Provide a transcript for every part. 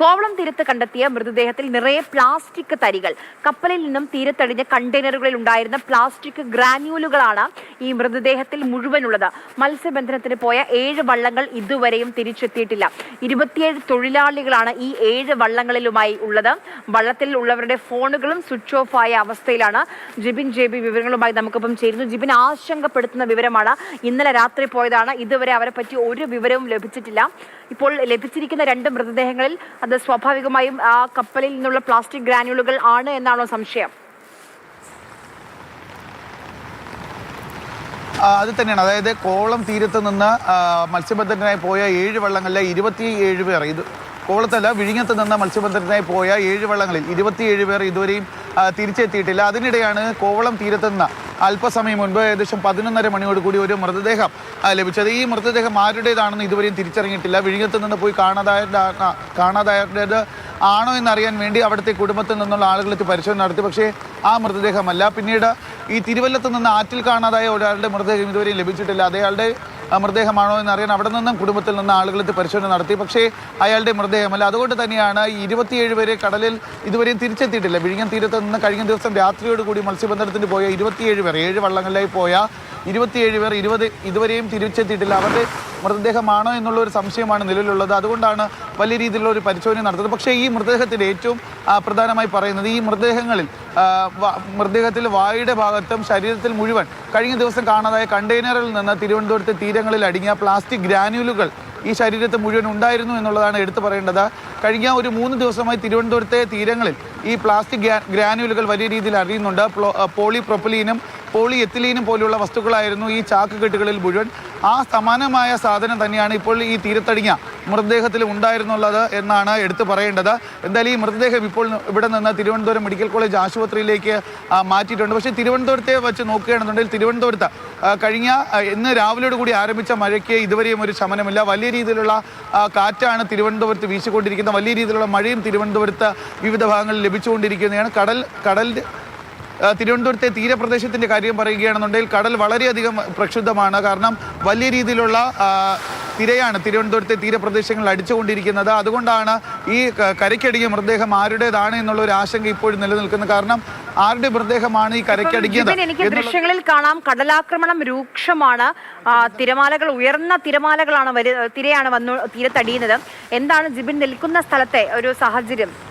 കോവളം തീരത്ത് കണ്ടെത്തിയ മൃതദേഹത്തിൽ നിറയെ പ്ലാസ്റ്റിക് തരികൾ. കപ്പലിൽ നിന്നും തീരത്തടിഞ്ഞ കണ്ടെയ്നറുകളിൽ ഉണ്ടായിരുന്ന പ്ലാസ്റ്റിക് ഗ്രാന്യൂലുകളാണ് ഈ മൃതദേഹത്തിൽ മുഴുവനുള്ളത്. മത്സ്യബന്ധനത്തിന് പോയ ഏഴ് വള്ളങ്ങൾ ഇതുവരെയും തിരിച്ചെത്തിയിട്ടില്ല. ഇരുപത്തിയേഴ് തൊഴിലാളികളാണ് ഈ ഏഴ് വള്ളങ്ങളിലുമായി ഉള്ളത്. വള്ളത്തിൽ ഉള്ളവരുടെ ഫോണുകളും സ്വിച്ച് ഓഫ് ആയ അവസ്ഥയിലാണ്. ജിബിൻ ജെ ബി വിവരങ്ങളുമായി നമുക്കിപ്പം ചേരുന്നു. ജിബിൻ ആശങ്കപ്പെടുത്തുന്ന വിവരമാണ് ഇന്നലെ രാത്രി പോയതാണ്. ഇതുവരെ അവരെ പറ്റി ഒരു വിവരവും ലഭിച്ചിട്ടില്ല. ഇപ്പോൾ ലഭിച്ചിരിക്കുന്ന രണ്ട് മൃതദേഹങ്ങളിൽ അത് സ്വാഭാവികമായും ആ കപ്പലിൽ നിന്നുള്ള പ്ലാസ്റ്റിക് ഗ്രാനുകളുകൾ ആണ് എന്നാണോ സംശയം? അത് തന്നെയാണ്. അതായത് കോളം തീരത്ത് നിന്ന് മത്സ്യബന്ധനത്തിനായി പോയ ഏഴ് വള്ളങ്ങളിലെ ഇരുപത്തി ഏഴ് പേർ ഇത് കോളത്തല്ല വിഴിഞ്ഞത്ത് നിന്ന് മത്സ്യബന്ധനത്തിനായി പോയ ഏഴ് വള്ളങ്ങളിൽ ഇരുപത്തിയേഴ് പേർ ഇതുവരെയും തിരിച്ചെത്തിയിട്ടില്ല. അതിനിടെയാണ് കോവളം തീരത്ത് നിന്ന് അല്പസമയം മുൻപ് ഏകദേശം പതിനൊന്നര മണിയോട് കൂടി ഒരു മൃതദേഹം ലഭിച്ചത്. ഈ മൃതദേഹം ആരുടേതാണെന്ന് ഇതുവരെയും തിരിച്ചറിഞ്ഞിട്ടില്ല. വിഴിഞ്ഞത്ത് നിന്ന് പോയി കാണാതായ കാണാതായത് ആണോ എന്നറിയാൻ വേണ്ടി അവിടുത്തെ കുടുംബത്തിൽ നിന്നുള്ള ആളുകളെത്തി പരിശോധന നടത്തി. പക്ഷേ ആ മൃതദേഹമല്ല. പിന്നീട് ഈ തിരുവല്ലത്ത് നിന്ന് ആറ്റിൽ കാണാതായ ഒരാളുടെ മൃതദേഹം ഇതുവരെയും ലഭിച്ചിട്ടില്ല. അതയാളുടെ ആ, എന്ന് അറിയാൻ അവിടെ നിന്നും കുടുംബത്തിൽ നിന്ന് ആളുകളെത്തി പരിശോധന നടത്തി. പക്ഷേ അയാളുടെ മൃതദേഹമല്ല. അതുകൊണ്ട് തന്നെയാണ് ഇരുപത്തിയേഴ് പേരെ കടലിൽ ഇതുവരെയും തിരിച്ചെത്തിയിട്ടില്ല. വിഴിഞ്ഞം തീരത്ത് നിന്ന് കഴിഞ്ഞ ദിവസം രാത്രിയോടുകൂടി മത്സ്യബന്ധനത്തിന് പോയ ഇരുപത്തിയേഴ് പേർ ഏഴ് വള്ളങ്ങളിലായി പോയ ഇരുപത്തിയേഴ് പേർ ഇരുപത് ഇതുവരെയും തിരിച്ചെത്തിയിട്ടില്ല. അവരുടെ മൃതദേഹമാണോ എന്നുള്ള ഒരു സംശയമാണ് നിലവിലുള്ളത്. അതുകൊണ്ടാണ് വലിയ രീതിയിലുള്ള ഒരു പരിശോധന നടത്തുന്നത്. പക്ഷേ ഈ മൃതദേഹത്തിൽ ഏറ്റവും പ്രധാനമായി പറയുന്നത് ഈ മൃതദേഹങ്ങളിൽ മൃതദേഹത്തിൽ വായുടെ ഭാഗത്തും ശരീരത്തിൽ മുഴുവൻ കഴിഞ്ഞ ദിവസം കാണാതായ കണ്ടെയ്നറിൽ നിന്ന് തിരുവനന്തപുരത്തെ തീരങ്ങളിൽ അടങ്ങിയ പ്ലാസ്റ്റിക് ഗ്രാനുലുകൾ ഈ ശരീരത്തെ മുഴുവൻ ഉണ്ടായിരുന്നു എന്നുള്ളതാണ് എടുത്തു പറയേണ്ടത്. കഴിഞ്ഞ ഒരു മൂന്ന് ദിവസമായി തിരുവനന്തപുരത്തെ തീരങ്ങളിൽ ഈ പ്ലാസ്റ്റിക് ഗ്രാ- ഗ്രാനുലുകൾ വലിയ രീതിയിൽ അറിയുന്നുണ്ട്. പോളി പ്രൊപ്പലീനും പോളി എത്തിലീനും പോലെയുള്ള വസ്തുക്കളായിരുന്നു ഈ ചാക്ക് കെട്ടുകളിൽ മുഴുവൻ. ആ സമാനമായ സാധനം തന്നെയാണ് ഇപ്പോൾ ഈ തീരത്തടിഞ്ഞ മൃതദേഹത്തിൽ ഉണ്ടായിരുന്നുള്ളത് എന്നാണ് എടുത്തു പറയേണ്ടത്. എന്തായാലും ഈ മൃതദേഹം ഇപ്പോൾ ഇവിടെ നിന്ന് തിരുവനന്തപുരം മെഡിക്കൽ കോളേജ് ആശുപത്രിയിലേക്ക് മാറ്റിയിട്ടുണ്ട്. പക്ഷേ തിരുവനന്തപുരത്തെ വെച്ച് നോക്കുകയാണെന്നുണ്ടെങ്കിൽ തിരുവനന്തപുരത്ത് കഴിഞ്ഞ ഇന്ന് രാവിലെയോട് കൂടി ആരംഭിച്ച മഴയ്ക്ക് ഇതുവരെയും ഒരു ശമനമില്ല. വലിയ രീതിയിലുള്ള കാറ്റാണ് തിരുവനന്തപുരത്ത് വീശിക്കൊണ്ടിരിക്കുന്നത്. വലിയ രീതിയിലുള്ള മഴയും തിരുവനന്തപുരത്ത് വിവിധ ഭാഗങ്ങളിൽ ലഭിച്ചുകൊണ്ടിരിക്കുന്നതാണ്. കടൽ കടൽ തിരുവനന്തപുരത്തെ തീരപ്രദേശത്തിന്റെ കാര്യം പറയുകയാണെന്നുണ്ടെങ്കിൽ കടൽ വളരെയധികം പ്രക്ഷുബ്ധമാണ്. കാരണം വലിയ രീതിയിലുള്ള തിരയാണ് തിരുവനന്തപുരത്തെ തീരപ്രദേശങ്ങളിൽ അടിച്ചുകൊണ്ടിരിക്കുന്നത്. അതുകൊണ്ടാണ് ഈ കരയ്ക്കടിയ മൃതദേഹം ആരുടേതാണ് എന്നുള്ള ഒരു ആശങ്ക ഇപ്പോഴും നിലനിൽക്കുന്നത് കാരണം ആരുടെ മൃതദേഹമാണ് ഈ കരയ്ക്കടിക്കുന്നത് എനിക്ക് ദൃശ്യങ്ങളിൽ കാണാം. കടലാക്രമണം രൂക്ഷമാണ്. തിരമാലകൾ ഉയർന്ന തിരമാലകളാണ് തിരയാണ് വന്നു തീരത്തടിയുന്നത്. എന്താണ് ജിബിൻ നിൽക്കുന്ന സ്ഥലത്തെ ഒരു സാഹചര്യം?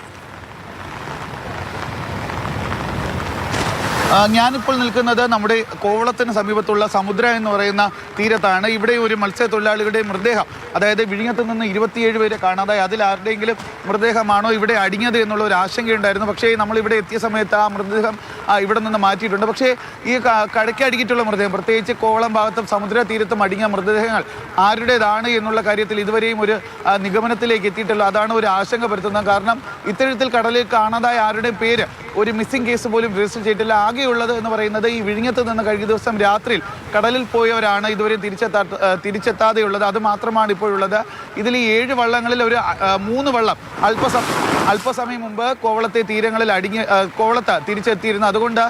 ഞാനിപ്പോൾ നിൽക്കുന്നത് നമ്മുടെ കോവളത്തിന് സമീപത്തുള്ള സമുദ്ര എന്ന് പറയുന്ന തീരത്താണ്. ഇവിടെ ഒരു മത്സ്യത്തൊഴിലാളികളുടെ മൃതദേഹം അതായത് വിഴിഞ്ഞത്ത് നിന്ന് ഇരുപത്തിയേഴ് പേരെ കാണാതായി. അതിൽ ആരുടെയെങ്കിലും മൃതദേഹമാണോ ഇവിടെ അടിഞ്ഞത് എന്നുള്ള ഒരു ആശങ്കയുണ്ടായിരുന്നു. പക്ഷേ നമ്മൾ ഇവിടെ എത്തിയ സമയത്ത് ആ മൃതദേഹം ഇവിടെ നിന്ന് മാറ്റിയിട്ടുണ്ട്. പക്ഷേ ഈ കടക്കടിക്കിട്ടുള്ള മൃതദേഹം പ്രത്യേകിച്ച് കോവളം ഭാഗത്തും സമുദ്ര തീരത്തും അടിഞ്ഞ മൃതദേഹങ്ങൾ ആരുടേതാണ് എന്നുള്ള കാര്യത്തിൽ ഇതുവരെയും ഒരു നിഗമനത്തിലേക്ക് എത്തിയിട്ടില്ല. അതാണ് ഒരു ആശങ്ക പരത്തുന്നത്. കാരണം ഇത്തരത്തിൽ കടലിൽ കാണാതായ ആരുടെയും പേര് ഒരു മിസ്സിംഗ് കേസ് പോലും രജിസ്റ്റർ ചെയ്തിട്ടില്ല. ആകെയുള്ളത് എന്ന് പറയുന്നത് ഈ വിഴിഞ്ഞത്ത് നിന്ന് കഴിഞ്ഞ ദിവസം രാത്രിയിൽ കടലിൽ പോയവരാണ് ഇതുവരെ തിരിച്ചെത്താ തിരിച്ചെത്താതെയുള്ളത്. അത് മാത്രമാണ് ഇപ്പോഴുള്ളത്. ഇതിൽ ഈ ഏഴ് വള്ളങ്ങളിൽ ഒരു മൂന്ന് വള്ളം അല്പസം അല്പസമയം മുമ്പ് കോവളത്തെ തീരങ്ങളിൽ അടിഞ്ഞ് കോവളത്ത് തിരിച്ചെത്തിയിരുന്നു. അതുകൊണ്ട്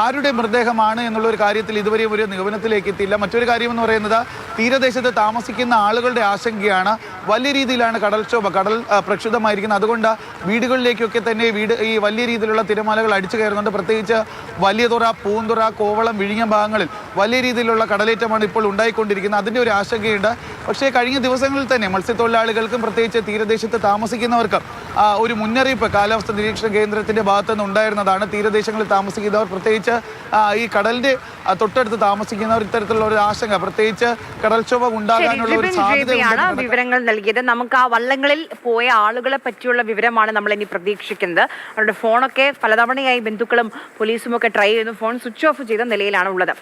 ആരുടെ മൃതദേഹമാണ് എന്നുള്ള ഒരു കാര്യത്തിൽ ഇതുവരെയും ഒരു നിഗമനത്തിലേക്ക് എത്തിയില്ല. മറ്റൊരു കാര്യം എന്ന് പറയുന്നത് തീരദേശത്ത് താമസിക്കുന്ന ആളുകളുടെ ആശങ്കയാണ്. വലിയ രീതിയിലാണ് കടൽക്ഷോഭ കടൽ പ്രക്ഷുബ്ധമായിരിക്കുന്നത്. അതുകൊണ്ട് വീടുകളിലേക്കൊക്കെ തന്നെ വീട് ഈ വലിയ രീതിയിലുള്ള തിരമാലകൾ അടിച്ചു കയറുന്നുണ്ട്. പ്രത്യേകിച്ച് വലിയതുറ പൂന്തുറ കോവളം വിഴിഞ്ഞ ഭാഗങ്ങളിൽ വലിയ രീതിയിലുള്ള കടലേറ്റമാണ് ഇപ്പോൾ ഉണ്ടായിക്കൊണ്ടിരിക്കുന്നത്. അതിന്റെ ഒരു ആശങ്കയുണ്ട്. പക്ഷേ കഴിഞ്ഞ ദിവസങ്ങളിൽ തന്നെ മത്സ്യത്തൊഴിലാളികൾക്കും പ്രത്യേകിച്ച് തീരദേശത്ത് താമസിക്കുന്നവർക്കും ഒരു മുന്നറിയിപ്പ് കാലാവസ്ഥ നിരീക്ഷണ കേന്ദ്രത്തിന്റെ ഭാഗത്തു നിന്ന് ഉണ്ടായിരുന്നതാണ്. തീരദേശങ്ങളിൽ താമസിക്കുന്നവർ പ്രത്യേകിച്ച് ഈ കടലിന്റെ ആ, തൊട്ടടുത്ത് താമസിക്കുന്നവർ ഇത്തരത്തിലുള്ള ഒരു ആശങ്ക. പ്രത്യേകിച്ച് കടൽക്ഷോഭം ഉണ്ടാകാനുള്ള ഒരു ജിബിൻ സാധ്യത ജെബിയാണ് ഉണ്ടെന്ന് വിവരങ്ങൾ നൽകിയത്. നമുക്ക് ആ വള്ളങ്ങളിൽ പോയ ആളുകളെ പറ്റിയുള്ള വിവരമാണ് നമ്മൾ ഇനി പ്രതീക്ഷിക്കുന്നത്. അവരുടെ ഫോണൊക്കെ പലതവണയായി ബന്ധുക്കളും പോലീസും ഒക്കെ ട്രൈ ചെയ്യുന്നു. ഫോൺ സ്വിച്ച് ഓഫ് ചെയ്ത നിലയിലാണ് ഉള്ളത്.